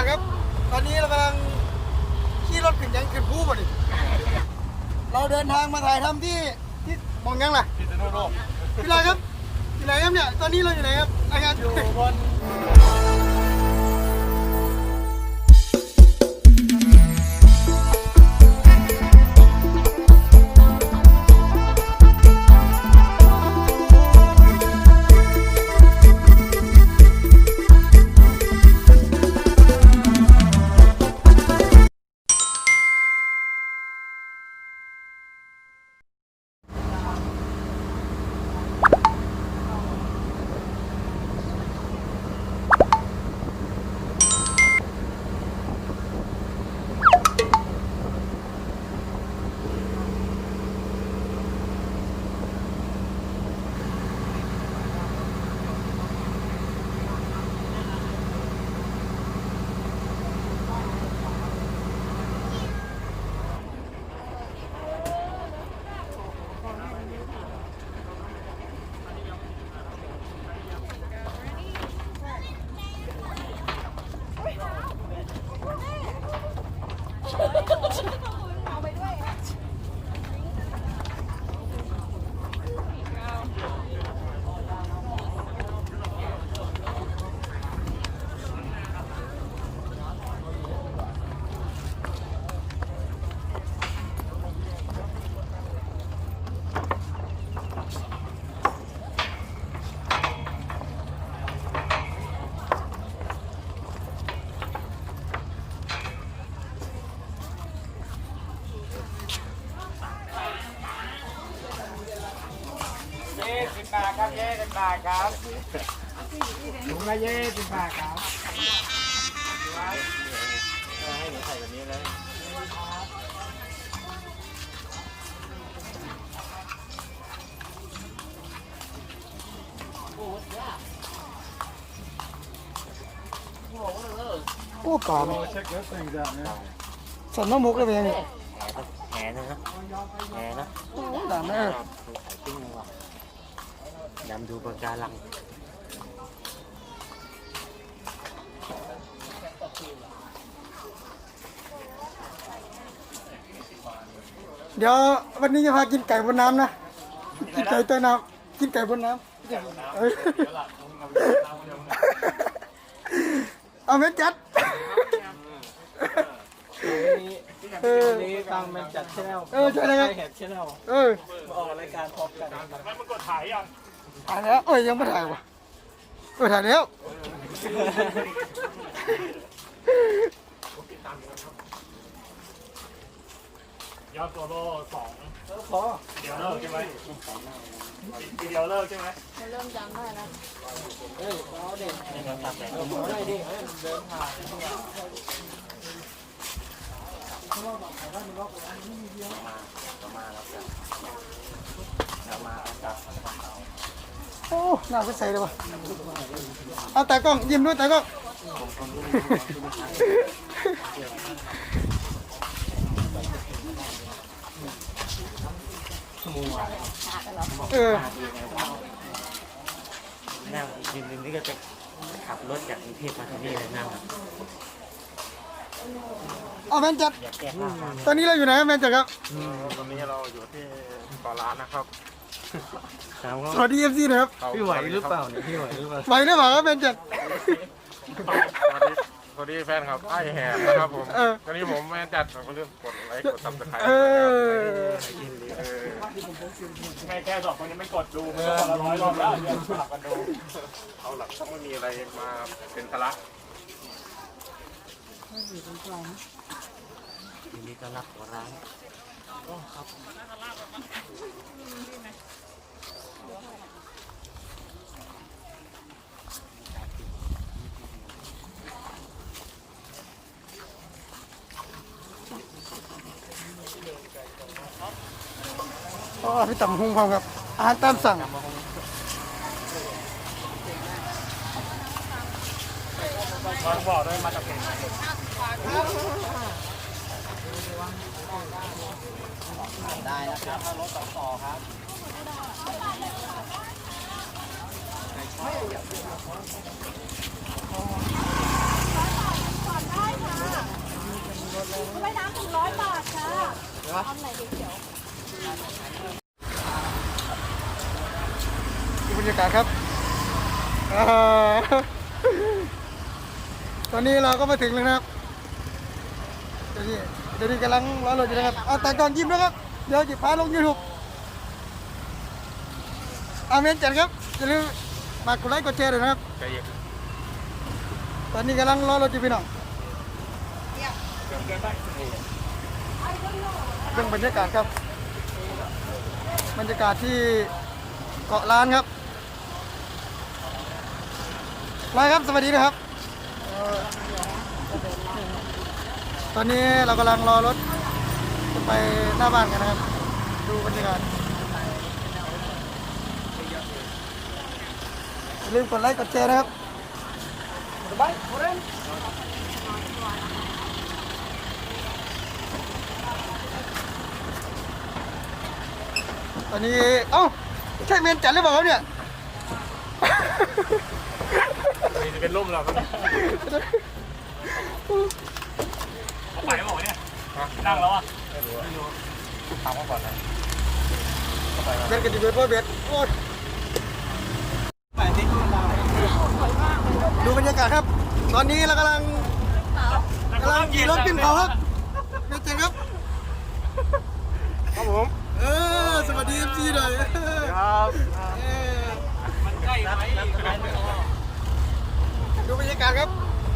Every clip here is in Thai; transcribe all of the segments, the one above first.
ศครับ ตอนนี้เรากำลังขี่รถขึ้นยังขึ้นภูบ่ดิเราเดินทางมาถ่ายทำที่ที่มองยังล่ะพิษณุโลกพี่ไรครับอยู่ไหนครับเนี่ย ตอนนี้เราอยู่ไหนครับอาการอยู่บน สิบบาทครับเย้สิบบาทครับถุงละเย้สิบบาทครับให้หนูใส่แบบนี้เลยโอ้ปลาไหมเช็คแล้วสิ่งแบบนี้สันน้ำมุกเลยเป็นยังไงแหนนะแหนนะโอ้ด่านแม่ดูไข่ปิ้งว่ะ ยำดูปลาการังเดี๋ยววันนี้จะพากินไก่บนน้ำนะ กินไก่ใต้น้ำกินไก่บนน้ำเอ้ยเอาเม็ดจัดเออนี่ตังมันจัดชแนลเออใช่นะครับเห็ดชแนลเออมาออกรายการพร้อมกันถ่าย ถ่ายแล้ว เอ้ยยังไม่ถ่ายวะเอ้ยถ่ายแล้วยอดโซโล่สองพอเดี๋ยวเลิกใช่ไหมทีเดียวเลิกใช่ไหมมันเริ่มจำได้แล้วเฮ้ยเอาเด็กนี่มันตัดแต่งเอาได้เดินผ่านมามาแล้วจ้ะมาแล้วจ้ะ โอ้น่าไปใส่เลยวะเอาแต่กล้องยิ้มด้วยแต่กล้องเออนั่งยืนนี่ก็จะขับรถจากกรุงเทพมาที่นี่เลยนั่งเอาแมนจัด อยากแก้ผ้าตอนนี้เราอยู่ไหนครับแมนจัดครับ ตอนนี้เราอยู่ที่เกาะล้านนะครับ ถามสเขาวัสดีเอฟซีนะครับพี่ไหวหรือเปล่าเนี่ยพี่ไหวหรือเปล่าไหวหรือเปล่าครับแมนจัดสวัสดีแฟนครับไอ้แหบนะครับผมเออ ตอนนี้ผมแม่จัดผมก็เริ่มกดไลค์กดซับสไครต์เออแค่แค่สองคนนี้ไม่กดดูมันก็คนละร้อยรอบแล้วเดี๋ยวสลับกันดูเอาหลักต้องไม่มีอะไรมาเป็นภาระยินดีต้อนรับหัวร้าน อ๋อพี่ต่ำหุงพร้อมครับ อาหารตามสั่งบางบ่อด้วยมาจากเพจ ได้นะครับถ้ารถต่อต่อครับก่อนได้ค่ะก็ไม่น้ำถึงร้อยบาทค่ะทำไหเดี๋ยวดูบรรยากาศครับอตอนนี้เราก็มาถึงแล้วนะครับตอนนี้ ดี๋ยวนี้กำลังรอรถอยู่นะครับเอาแต่ก่อนยิ้มนะครับ เดี๋ยวจะพาลงยูทูบอาเมนจัดครับอย่าลืมฝากดไลค์กดแชร์ด้วยนะครับ ตอนนี้กำลังรอรถอยู่พี่น้องเรื่องบรรยากาศครับ บรรยากาศที่เกาะล้านครับไลครับ สวัสดีนะครับ ตอนนี้เรากำลังรอรถจะไปหน้าบ้านกันนะครับ ดูบรรยากาศอย่าลืมกดไลค์กดแชร์นะครับตอนนี้ เอ้าใช่เมนจัดหรือเปล่าครับเนี่ยจะเป็นร่มเราครับเขาไปบอกเนี่ยนั่งแล้วอะไม่รู้ถามเขาก่อนนะเบนกันดีเบนพ่อเบนโอ้ยดูบรรยากาศครับ ตอนนี้เรากำลังกำลังขี่รถขึ้นเขาครับเมนจัดครับครับผมเออสวัสดีเอฟซีหน่อยครับเออมันใกล้ไหมดูบรรยากาศครับ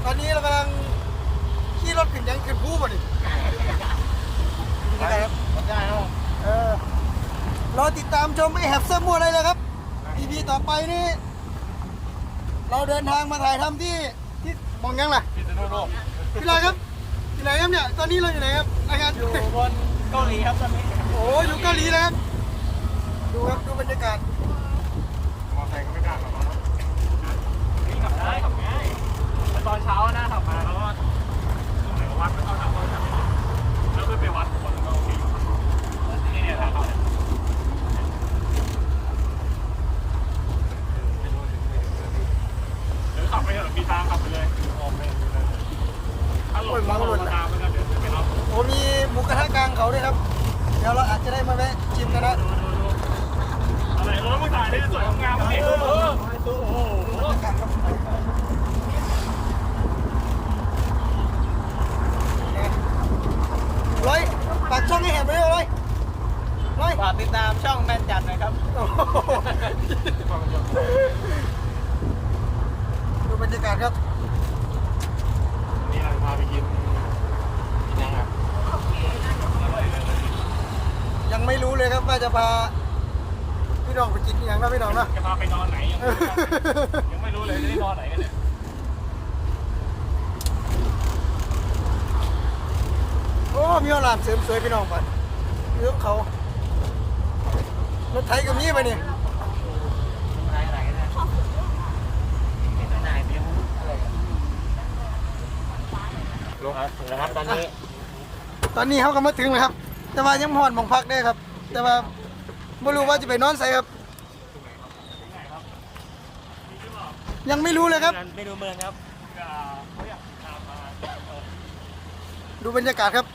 ตอนนี้เรากำลังขี่รถขึ้นยังขึ้นภูบ่ดิ บรรยากาศครับได้เนาะเออรอติดตามชมไอ้แฮปเซอร์มัวได้เลยครับ EP ต่อไปนี่ เราเดินทางมาถ่ายทำที่ที่มองยังล่ะพิษณุโลกพี่ไรครับพี่ไรครับเนี่ย ตอนนี้เราอยู่ไหนครับรายงานอยู่บนเกาหลีครับตอนนี้ โอ้อยู่เกาหลีแล้วครับดูครับดูบรรยากาศมอเตอร์ไซค์ก็ไม่กล้าขับมานี่ขับได้ขับง่ายแต่ตอนเช้านะขับมาแล้วก็ตรงไหนก็วัดไม่เข้าทางเขาทำ แล้วก็ไปวัดคนก็โอเคนี่เนี่ยทางเขาเนี่ยเดี๋ยวขับไปเถอะมีทางขับไปเลยออกไปเลยถ้าหลงถ้าหลงทางมันก็เดี๋ยวจะไปรับโอ้มีหมูกระทะกลางเขาด้วยครับ เดี๋ยวเราอาจจะได้มาแวะชิมกันนะอะไรเออมึงถ่ายได้สวยงามเออโอ้โห ร้อยปากช่องให้แหบไปเลยร้อยร้อยฝากติดตามช่องแมนจัดหนะครับโอ้โหดูบรรยากาศครับนี่เราพาไปกินกินยังครับยังไม่รู้เลยครับว่าจะพาพี่น้องไปกินอหย่างนะพี่น้องนะจะพาไปนอนไหนยังไม่รู้ยังไม่รู้เลยจะได้นอนไหนกันเนี่ย โอ้ มีเอาหลานเสริมสวยพี่น้องบัดเรื่องเขารถไถก็มีไปเนี่ยอะไรอะไรกันนะเป็นนายเบี้ยวอะไรกันลงถึงแล้วครับตอนนี้ ตอนนี้เขาก็มาถึงแล้วครับ แต่ว่ายังพอนหมองพักได้ครับ แต่ว่าไม่รู้ว่าจะไปนอนใส่ครับ ยังไม่รู้เลยครับ ไม่ดูเมืองครับ ดูบรรยากาศครับ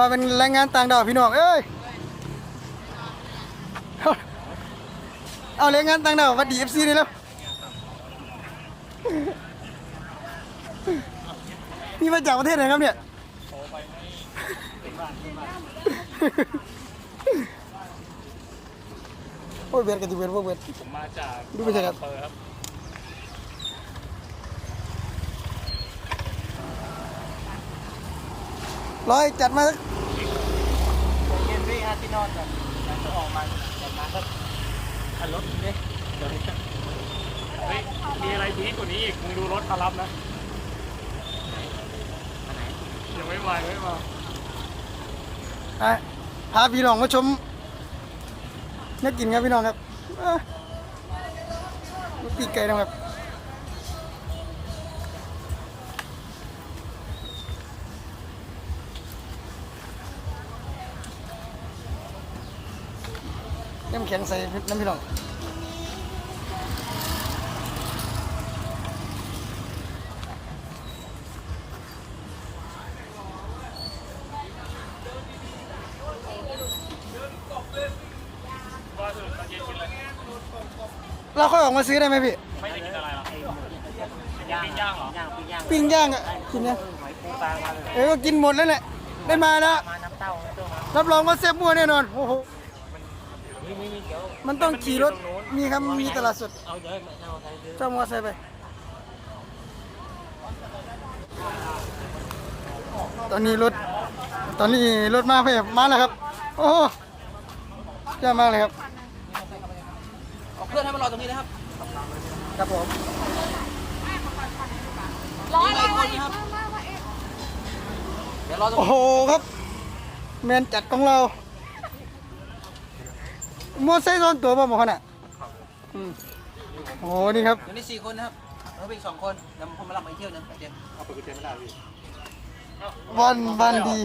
ว่าเป็นแรงงานต่างดาวพี่น้องเอ้ยเอาแรงงานต่างดาววัดดีเอฟซีนี่แล้วนี่มาจากประเทศไหนครับเนี่ยโอ้ยเบียดกันดิเบียดพวกเบียดผมมาจากดูบรรยากาศเปิดครับ ร้อยจัดมาสักเย็นพี่อาที่นอนกันแล้วจะออกมาออกมาสักคันรถนี่เดี๋ยวนี้เฮ้ยมีอะไรพีคกว่านี้อีกมึงดูรถมารับนะยังไม่มายังไม่มาอะพาพี่น้องมาชมนักกินครับพี่น้องครับอะลูกปีกไก่นะครับ น้ำแข็งใส่น้ำพี่น้องว่าคือตอนเย็นกินอะไรเราค่อยออกมาซื้อได้ไหมพี่ ไม่ได้กินอะไรหรอย่างย่างเหรอย่างปิ้งย่างปิ้งย่างอะกินเนี่ยหอยปูปลามาเลยเออก็กินหมดแล้วแหละได้มาแล้ว มาน้ำเต้าน้ำเต้ามารับรองว่าแซ่บมั่วแน่นอนโอ้โห นี่นี่นี่เดี๋ยวมันต้องขี่รถมีครับมีตลาดสด เอาเยอะมาเอาใส่ซื้อเจ้ามอไซค์ไป ตอนนี้รถ ตอนนี้รถมาเพียบมาแล้วครับ โอ้โหเยอะมากเลยครับ เอาเพื่อนให้มารอตรงนี้นะครับครับผมร้อยร้อยอีกเดี๋ยวรอตรงโอ้โหครับ แมนจัดของเรา มอไซค์โดนตัวป่ะหมอขนาดอืมโอ้โหนี่ครับเดี๋ยวนี้สี่คนนะครับเราไปอีกสองคนเดี๋ยวผมมารับไปเที่ยวนึงเดี๋ยวเอาไปกินไม่ได้พี่วันวันดี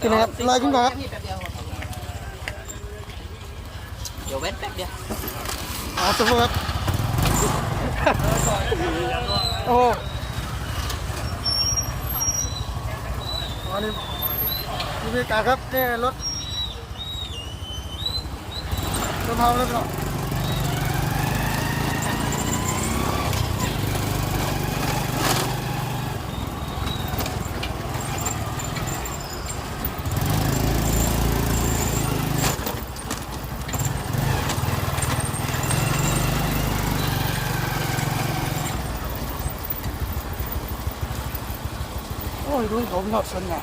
ขึ้นนะครับลอยขึ้นก่อนครับแป๊บเดียวเดี๋ยวเว้นแป๊บเดียวเอาสุภาพโอ้โหอันนี้นี่บรรยากาศครับนี่รถ รถเผาแล้วพี่น้องโอ้ยรุ่นผมชอบสนไง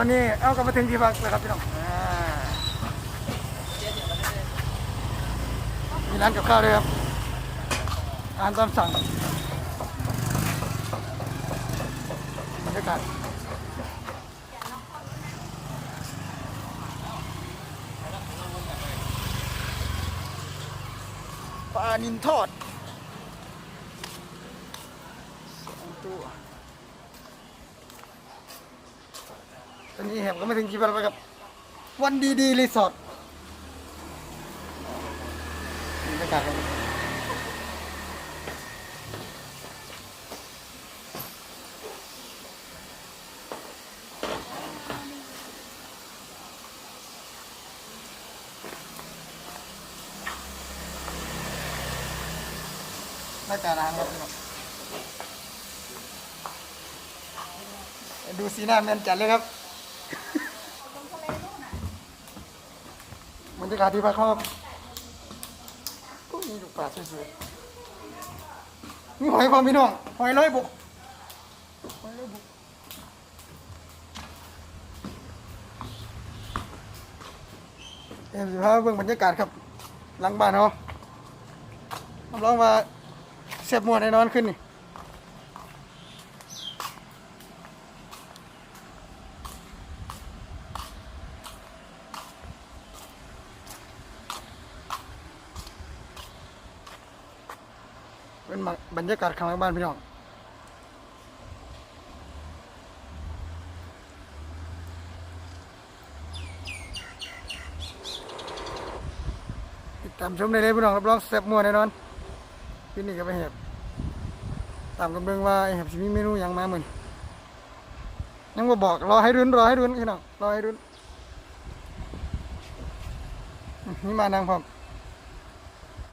ตอนนี้เอากลับมาถึงที่พักแล้วครับพี่น้องอ่ามีร้านกับข้าวด้วยครับอาหารตามสั่งบรรยากาศปลานินทอดสองตัว ตอ นี้แหมก็ไม่ถึงที่พักแล้วครับ วันดีดีรีสอร์ทบรรยากาศครับรายการอาหารครับดูสีหน้าแมนจัดเลยครับ รรยากาศที่พักครับก็มีลูกปลาสวยๆมีหอยพอมพี่น้องหอยร้อยบุกหอยร้อยบุกเอ็มสิพาเบิ่งบรรยากาศครับ หลังบ้านเขารับรองว่าเสียบมวนแน่นอนขึ้นนี่ บรรยากาศข้างหลังบ้านพี่น้องติดตามชมได้เลยพี่น้องรับรองแซ่บมวแน่นอนที่นี่ก็ไปเห็บตามกันเบิ่งว่าไอ้เห็บสิมีเมนูหยังมาเหมือนยังบ่บอกรอให้รุนรอให้รุนพี่น้องรอให้รุนอืมนี่มานั่งพร้อม